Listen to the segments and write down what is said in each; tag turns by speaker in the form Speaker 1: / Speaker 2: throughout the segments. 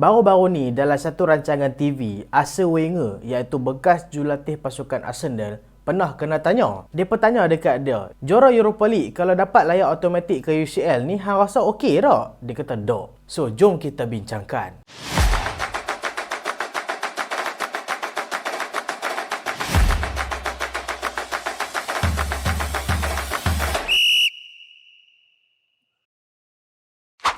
Speaker 1: Baru-baru ni dalam satu rancangan TV, Arsene Wenger iaitu bekas jurulatih pasukan Arsenal pernah kena tanya. Dia bertanya dekat dia, juara Europa League kalau dapat layak automatik ke UCL ni hang rasa okey tak? Dia kata tak. So jom kita bincangkan.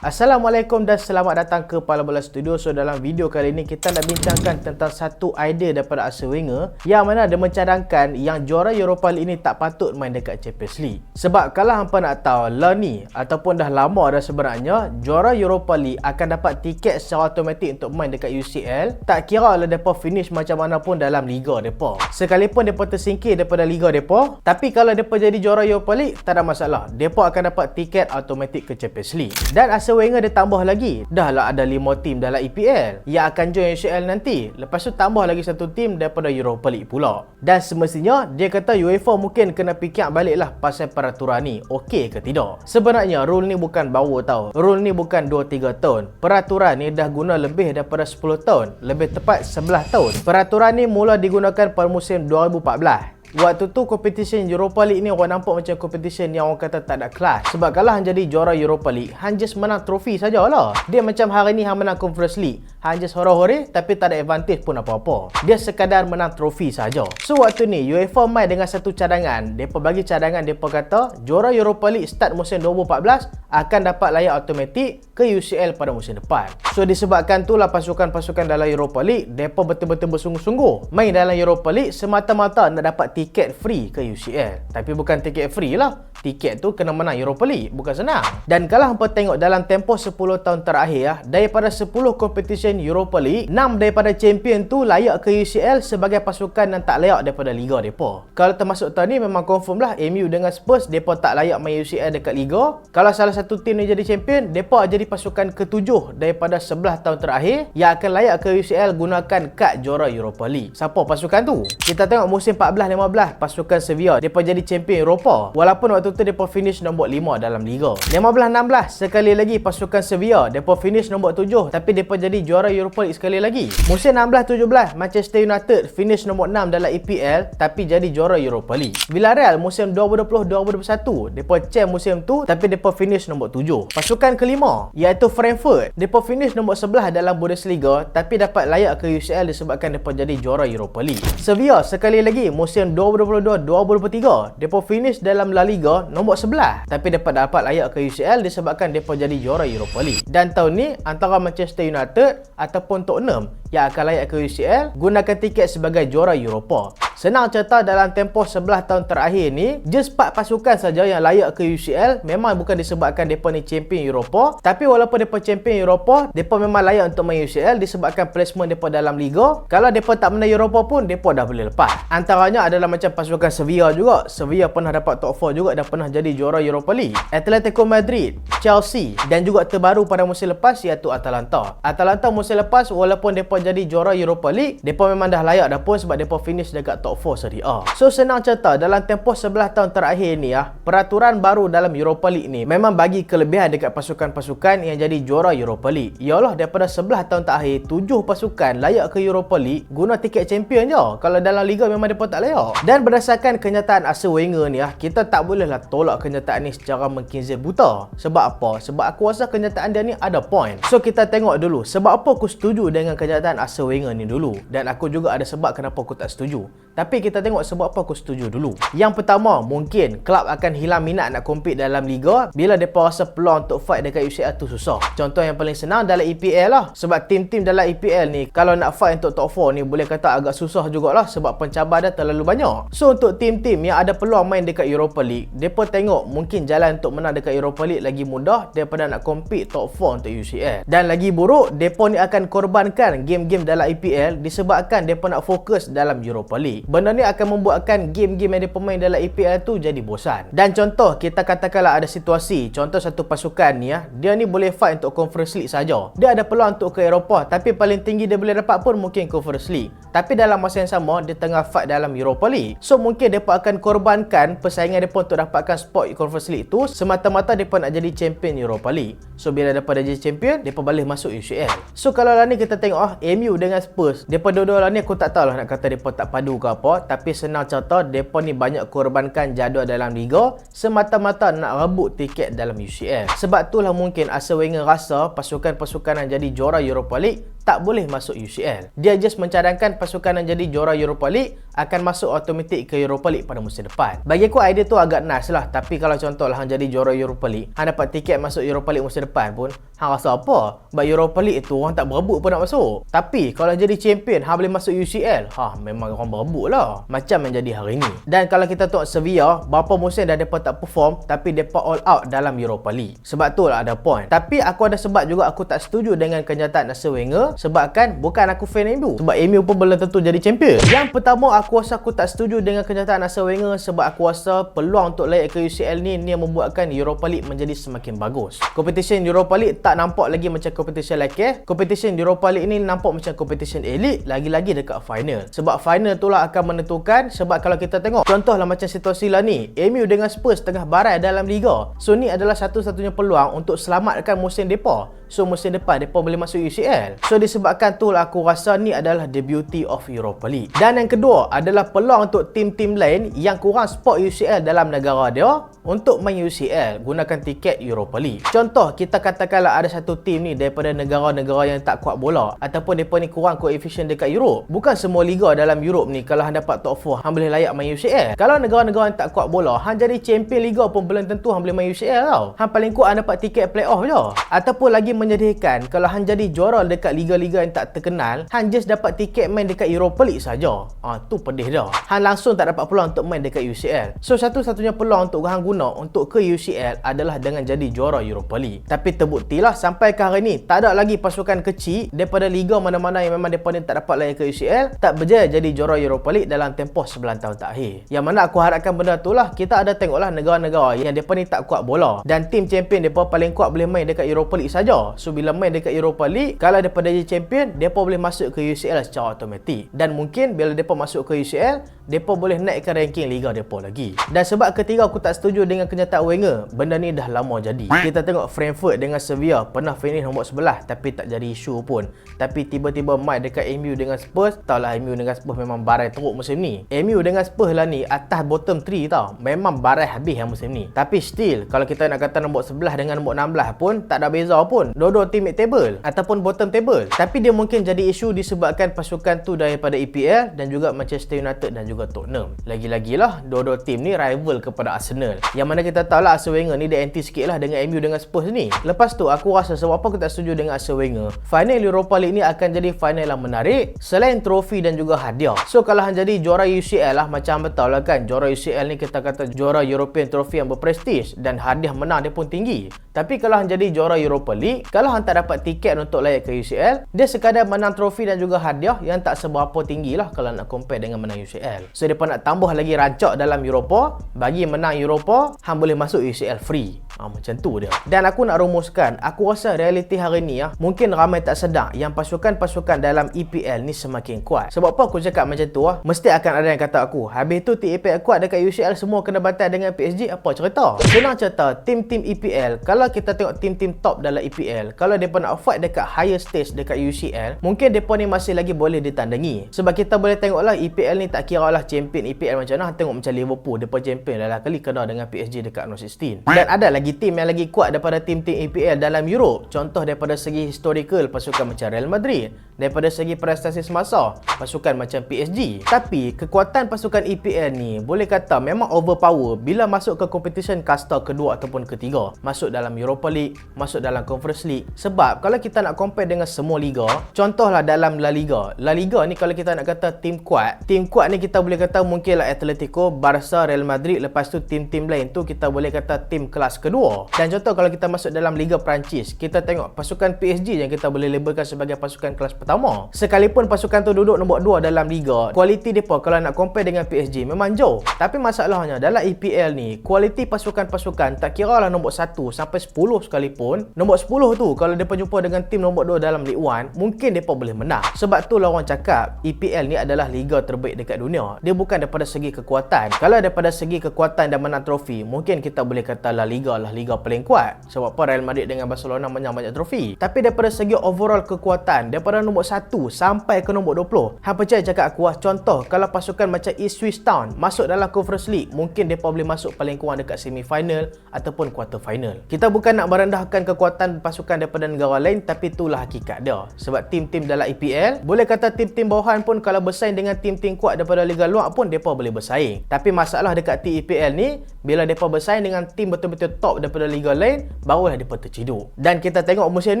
Speaker 1: Assalamualaikum dan selamat datang ke Pala Bola Studio. So dalam video kali ini kita nak bincangkan tentang satu idea daripada Arsene Wenger yang mana dia mencadangkan yang juara Europa League ini tak patut main dekat Champions League. Sebab kalau hampa nak tahu lah ni ataupun dah lama dah sebenarnya juara Europa League akan dapat tiket secara automatik untuk main dekat UCL tak kira lah depa finish macam mana pun dalam liga depa. Sekalipun depa tersingkir daripada liga depa, tapi kalau depa jadi juara Europa League tak ada masalah. Depa akan dapat tiket automatik ke Champions League. Dan Arsene Arsene Wenger dia tambah lagi. Dah lah ada 5 tim dalam EPL yang akan join UCL nanti. Lepas tu tambah lagi satu tim daripada Europa League pula. Dan semestinya dia kata UEFA mungkin kena fikir balik lah pasal peraturan ni. Okey ke tidak? Sebenarnya rule ni bukan baru tau. Rule ni bukan 2-3 tahun. Peraturan ni dah guna lebih daripada 10 tahun. Lebih tepat 11 tahun. Peraturan ni mula digunakan pada musim 2014. Waktu tu competition Europa League ni orang nampak macam competition yang orang kata tak ada kelas. Sebab kalau hang jadi juara Europa League, hang just menang trofi sajalah. Dia macam hari ni hang menang Conference League. Hang just hore-hore tapi tak ada advantage pun apa-apa. Dia sekadar menang trofi saja. So waktu ni UEFA main dengan satu cadangan. Depa bagi cadangan depa kata juara Europa League start musim 2014 akan dapat layak automatik ke UCL pada musim depan. So disebabkan itulah pasukan-pasukan dalam Europa League depa betul-betul bersungguh-sungguh main dalam Europa League semata-mata nak dapat tiket free ke UCL. Tapi bukan tiket free lah. Tiket tu kena menang Europa League. Bukan senang. Dan kalau hampa tengok dalam tempoh 10 tahun terakhir ya, daripada 10 competition Europa League, 6 daripada champion tu layak ke UCL sebagai pasukan yang tak layak daripada Liga mereka. Kalau termasuk tahun ni memang confirm lah MU dengan Spurs mereka tak layak main UCL dekat Liga. Kalau salah satu tim ni jadi champion, mereka jadi pasukan ketujuh daripada 11 tahun terakhir yang akan layak ke UCL gunakan kad juara Europa League. Siapa pasukan tu? Kita tengok musim 14-15 15 pasukan Sevilla depa jadi champion Eropah walaupun waktu tu depa finish nombor 5 dalam liga. 15-16 sekali lagi pasukan Sevilla. Depa finish nombor 7 tapi depa jadi juara Europa League sekali lagi. Musim 16-17 Manchester United finish nombor 6 dalam EPL tapi jadi juara Europa League. Villarreal musim 2020-2021 depa champ musim tu tapi depa finish nombor 7 pasukan kelima iaitu Frankfurt. Depa finish nombor 11 dalam Bundesliga tapi dapat layak ke UCL disebabkan depa jadi juara Europa League. Sevilla sekali lagi musim 2022-2023 depa finish dalam La Liga nombor 11 tapi dapat dapat layak ke UCL disebabkan depa jadi juara Europa League. Dan tahun ni antara Manchester United ataupun Tottenham yang akan layak ke UCL gunakan tiket sebagai juara Eropah Senang cerita dalam tempoh 11 tahun terakhir ni, just 4 pasukan saja yang layak ke UCL memang bukan disebabkan mereka ni champion Eropah. Tapi walaupun mereka champion Eropah, mereka memang layak untuk main UCL disebabkan placement mereka dalam Liga. Kalau mereka tak menang Eropah pun, mereka dah boleh lepas. Antaranya adalah macam pasukan Sevilla juga. Sevilla pernah dapat top 4 juga dan pernah jadi juara Europa League. Atletico Madrid, Chelsea dan juga terbaru pada musim lepas iaitu Atalanta. Atalanta musim lepas walaupun mereka jadi juara Europa League, mereka memang dah layak dah pun sebab mereka finish dekat top top 4 Serie A. So senang cerita dalam tempoh 11 tahun terakhir ni ah, peraturan baru dalam Europa League ni memang bagi kelebihan dekat pasukan-pasukan yang jadi juara Europa League. Ialah daripada 11 tahun terakhir, 7 pasukan layak ke Europa League guna tiket champion je. Kalau dalam liga memang depa tak layak. Dan berdasarkan kenyataan Arsene Wenger ni ah, kita tak bolehlah tolak kenyataan ni secara mengkinzil buta. Sebab apa? Sebab aku rasa kenyataan dia ni ada point. So kita tengok dulu sebab apa aku setuju dengan kenyataan Arsene Wenger ni dulu dan aku juga ada sebab kenapa aku tak setuju. Tapi kita tengok sebab apa aku setuju dulu. Yang pertama, mungkin klub akan hilang minat nak compete dalam liga bila mereka rasa peluang untuk fight dekat UCL tu susah. Contoh yang paling senang dalam EPL lah. Sebab tim-tim dalam EPL ni kalau nak fight untuk top 4 ni boleh kata agak susah jugalah sebab pencabar dia terlalu banyak. So untuk tim-tim yang ada peluang main dekat Europa League, mereka tengok mungkin jalan untuk menang dekat Europa League lagi mudah daripada nak compete top 4 untuk UCL. Dan lagi buruk, mereka ni akan korbankan game-game dalam EPL disebabkan mereka nak fokus dalam Europa League. Benda ni akan membuatkan game-game yang pemain dalam EPL tu jadi bosan. Dan contoh, kita katakanlah ada situasi, contoh satu pasukan ni ya, dia ni boleh fight untuk Conference League saja. Dia ada peluang untuk ke Eropah, tapi paling tinggi dia boleh dapat pun mungkin Conference League. Tapi dalam masa yang sama, dia tengah fight dalam Europa League. So mungkin dia akan korbankan persaingan dia untuk dapatkan spot Conference League tu semata-mata dia nak jadi champion Europa League. So bila dapat jadi champion, dia boleh masuk UCL. So kalau lah ni kita tengok ah MU dengan Spurs, depa dua-dua lah ni aku tak tahu lah nak kata depa tak padu ke apa, tapi senang cerita depa ni banyak korbankan jadual dalam liga semata-mata nak rebut tiket dalam UCL. Sebab itulah mungkin Arsene Wenger rasa pasukan-pasukan yang jadi juara Europa League tak boleh masuk UCL. Dia just mencadangkan pasukan yang jadi juara Europa League akan masuk automatik ke Europa League pada musim depan. Bagi aku idea tu agak nice lah. Tapi kalau contoh lah hang jadi juara Europa League, hang dapat tiket masuk Europa League musim depan pun, hang rasa apa? Sebab Europa League itu orang tak berebut pun nak masuk. Tapi kalau jadi champion, hang boleh masuk UCL, ha memang orang berebut lah. Macam yang jadi hari ni. Dan kalau kita tengok Sevilla, berapa musim dah mereka tak perform, tapi mereka all out dalam Europa League. Sebab tu lah ada point. Tapi aku ada sebab juga aku tak setuju dengan kenyataan Nasser Wenger sebabkan bukan aku fan MU sebab MU pun belum tentu jadi champion yang pertama aku rasa aku tak setuju dengan kenyataan Arsene Wenger sebab aku rasa peluang untuk layak ke UCL ni ni yang membuatkan Europa League menjadi semakin bagus competition Europa League tak nampak lagi macam competition lelaki competition Europa League ni nampak macam competition elite lagi-lagi dekat final. Sebab final tu lah akan menentukan sebab kalau kita tengok contohlah macam situasi lah ni MU dengan Spurs tengah barai dalam liga. So ni adalah satu-satunya peluang untuk selamatkan musim depa. So musim depan mereka boleh masuk UCL So disebabkan tu lah aku rasa ni adalah the beauty of Europa League. Dan yang kedua adalah peluang untuk tim-tim lain Yang kurang spot UCL dalam negara dia Untuk main UCL gunakan tiket Europa League. Contoh kita katakanlah ada satu tim ni Daripada negara-negara yang tak kuat bola Ataupun mereka ni kurang koefisien dekat Europe Bukan semua liga dalam Europe ni Kalau hang dapat top 4 hang boleh layak main UCL Kalau negara-negara yang tak kuat bola Hang jadi champion liga pun belum tentu hang boleh main UCL tau Hang paling kuat hang dapat tiket playoff je Ataupun lagi menyedihkan kalau Han jadi juara dekat liga-liga yang tak terkenal, Han just dapat tiket main dekat Europa League saja. Ah tu pedih dah. Han langsung tak dapat peluang untuk main dekat UCL. So satu-satunya peluang untuk Han guna untuk ke UCL adalah dengan jadi juara Europa League. Tapi terbuktilah sampai ke hari ni tak ada lagi pasukan kecil daripada liga mana-mana yang memang depa ni tak dapat layak ke UCL tak berjaya jadi juara Europa League dalam tempoh 9 tahun terakhir. Yang mana aku harapkan benda tu lah kita ada tengoklah negara-negara yang depa ni tak kuat bola dan tim champion depa paling kuat boleh main dekat Europa League saja. So bila main dekat Europa League, kalau depa jadi champion, depa boleh masuk ke UCL secara automatik. Dan mungkin bila depa masuk ke UCL, depa boleh naikkan ranking liga depa lagi. Dan sebab ketiga aku tak setuju dengan kenyataan Wenger, benda ni dah lama jadi. Kita tengok Frankfurt dengan Sevilla pernah finish nombor sebelah tapi tak jadi isu pun. Tapi tiba-tiba main dekat MU dengan Spurs, tahulah MU dengan Spurs memang barai teruk musim ni. MU dengan Spurs lah ni atas bottom 3 tau. Memang barai habis yang musim ni. Tapi still kalau kita nak kata nombor 11 dengan nombor 16 pun tak ada beza pun. Dua-dua tim mid table ataupun bottom table. Tapi dia mungkin jadi isu disebabkan pasukan tu daripada EPL dan juga Manchester United dan juga Tottenham. Lagi-lagi lah, dua-dua tim ni rival kepada Arsenal. Yang mana kita tahu lah Arsene Wenger ni dia anti sikit lah dengan MU dengan Spurs ni. Lepas tu aku rasa sebab apa aku tak setuju dengan Arsene Wenger. Final Europa League ni akan jadi final yang menarik selain trofi dan juga hadiah. So kalau hang jadi juara UCL lah macam betul lah kan. Juara UCL ni kita kata juara European Trophy yang berprestij dan hadiah menang dia pun tinggi. Tapi kalau hang jadi juara Europa League, kalau hang tak dapat tiket untuk layak ke UCL, dia sekadar menang trofi dan juga hadiah yang tak seberapa tinggi lah kalau nak compare dengan menang UCL. So, mereka nak tambah lagi rancak dalam Eropah, bagi menang Eropah, hang boleh masuk UCL free. Ha, macam tu dia. Dan aku nak rumuskan, aku rasa realiti hari ni ya, mungkin ramai tak sedar yang pasukan-pasukan dalam EPL ni semakin kuat. Sebab apa aku cakap macam tu ah? Mesti akan ada yang kata aku, habis tu EPL kuat dekat UCL semua kena batal dengan PSG, apa cerita? Senang cerita, tim-tim EPL, kalau kita tengok tim-tim top dalam EPL, kalau mereka nak fight dekat higher stage dekat UCL, mungkin mereka ni masih lagi boleh ditandangi. Sebab kita boleh tengoklah EPL ni tak kira lah champion EPL macam mana, tengok macam Liverpool, mereka champion lah kali kena dengan PSG dekat No 16. Dan ada lagi tim yang lagi kuat daripada tim-tim EPL dalam Europe. Contoh daripada segi historical pasukan macam Real Madrid, daripada segi prestasi semasa pasukan macam PSG. Tapi kekuatan pasukan EPL ni boleh kata memang overpower bila masuk ke competition kasta kedua ataupun ketiga. Masuk dalam Europa League, masuk dalam Conference League sebab kalau kita nak compare dengan semua liga, contohlah dalam La Liga. La Liga ni kalau kita nak kata tim kuat, tim kuat ni kita boleh kata mungkinlah Atletico, Barca, Real Madrid, lepas tu tim-tim lain tu kita boleh kata tim kelas kedua. Dan contoh kalau kita masuk dalam Liga Perancis, kita tengok pasukan PSG yang kita boleh labelkan sebagai pasukan kelas pertama. Sekalipun pasukan tu duduk nombor 2 dalam liga, kualiti depa kalau nak compare dengan PSG memang jauh. Tapi masalahnya dalam EPL ni, kualiti pasukan-pasukan tak kira lah nombor 1 sampai 10 sekalipun, nombor 10 tu kalau depa jumpa dengan tim nombor 2 dalam League 1, mungkin depa boleh menang. Sebab tu lah orang cakap EPL ni adalah liga terbaik dekat dunia. Dia bukan daripada segi kekuatan. Kalau daripada segi kekuatan dan menang trofi, mungkin kita boleh kata La Liga lah liga paling kuat. Sebab apa Real Madrid dengan Barcelona menang banyak trofi. Tapi daripada segi overall kekuatan, daripada nombor 1 sampai ke nombor 20, hang percaya cakap aku lah, contoh kalau pasukan macam Ipswich Town masuk dalam Conference League, mungkin depa boleh masuk paling kurang dekat semi final ataupun quarter final. Kita bukan nak merendahkan kekuatan pasukan daripada negara lain, tapi itulah hakikat dia. Sebab tim-tim dalam EPL, boleh kata tim-tim bawahan pun kalau bersaing dengan tim-tim kuat daripada liga luar pun depa boleh bersaing. Tapi masalah dekat tim EPL ni, bila depa bersaing dengan tim betul-betul top daripada liga lain, barulah depa terciduk. Dan kita tengok musim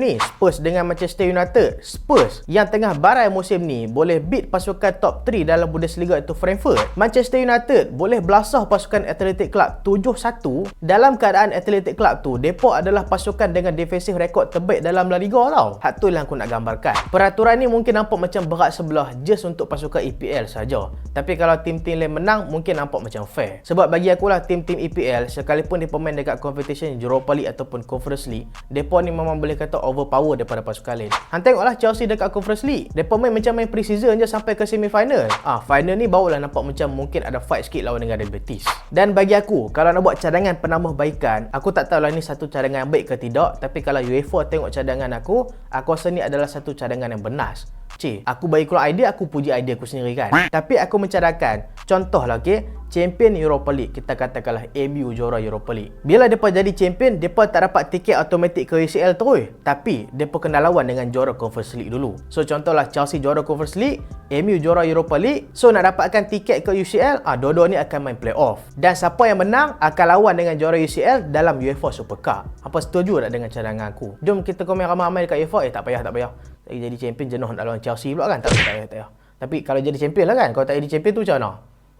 Speaker 1: ni, Spurs dengan Manchester United, Spurs yang tengah barai musim ni boleh beat pasukan top 3 dalam Bundesliga itu Frankfurt. Manchester United boleh belasah pasukan Athletic Club 7-1 dalam keadaan Athletic Club tu depa adalah pasukan dengan defensive record terbaik dalam La Liga tau. Hak tu yang aku nak gambarkan. Peraturan ni mungkin nampak macam berat sebelah just untuk pasukan EPL saja. Tapi kalau tim-tim lain menang mungkin nampak macam fair. Sebab bagi aku lah tim-tim EPL sekalipun dia pemain dekat competition Europa League ataupun Conference League, depa ni memang boleh kata overpower daripada pasukan lain. Hang tengoklah Chelsea dekat Conference League. Depa main macam main pre-season je sampai ke semi final. Ah, final ni barulah nampak macam mungkin ada fight sikit lawan dengan Betis. Dan bagi aku, kalau nak buat cadangan penambahbaikan, aku tak tahu lah ni satu cadangan baik ke tidak, tapi kalau UEFA tengok cadangan aku, aku rasa ni adalah satu cadangan yang benas. Cik, aku bagi keluar idea, aku puji idea aku sendiri kan. Tapi aku mencadangkan, contohlah okey, champion Europa League, kita katakanlah MU juara Europa League. Bila depa jadi champion, depa tak dapat tiket automatik ke UCL terus, tapi depa kena lawan dengan juara Conference League dulu. So contohlah Chelsea juara Conference League, MU juara Europa League. So nak dapatkan tiket ke UCL, ah dua-dua ni akan main playoff. Dan siapa yang menang akan lawan dengan juara UCL dalam UEFA Super Cup. Apa setuju tak dengan cadangan aku? Jom kita komen ramai-ramai dekat UEFA. Eh tak payah, tak payah. Tak jadi champion jenuh nak lawan Chelsea pula kan? Tak tak. Tak payah. Tapi kalau jadi champion lah kan? Kalau tak jadi champion tu macam mana?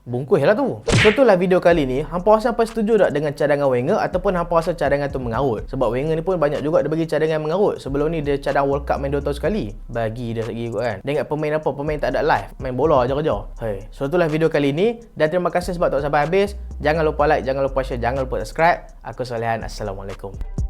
Speaker 1: Bungkus lah tu. So itulah video kali ni. Hampa rasa apa setuju tak dengan cadangan Wenger ataupun hampa rasa cadangan tu mengarut? Sebab Wenger ni pun banyak juga dia bagi cadangan mengarut. Sebelum ni dia cadang World Cup main 2 tahun sekali. Bagi dia lagi kot kan. Dia ingat pemain apa? Pemain tak ada live. Main bola je kerja. Hey. So itulah video kali ni. Dan terima kasih sebab tak sampai habis. Jangan lupa like, jangan lupa share, jangan lupa subscribe. Aku Solehan. Assalamualaikum.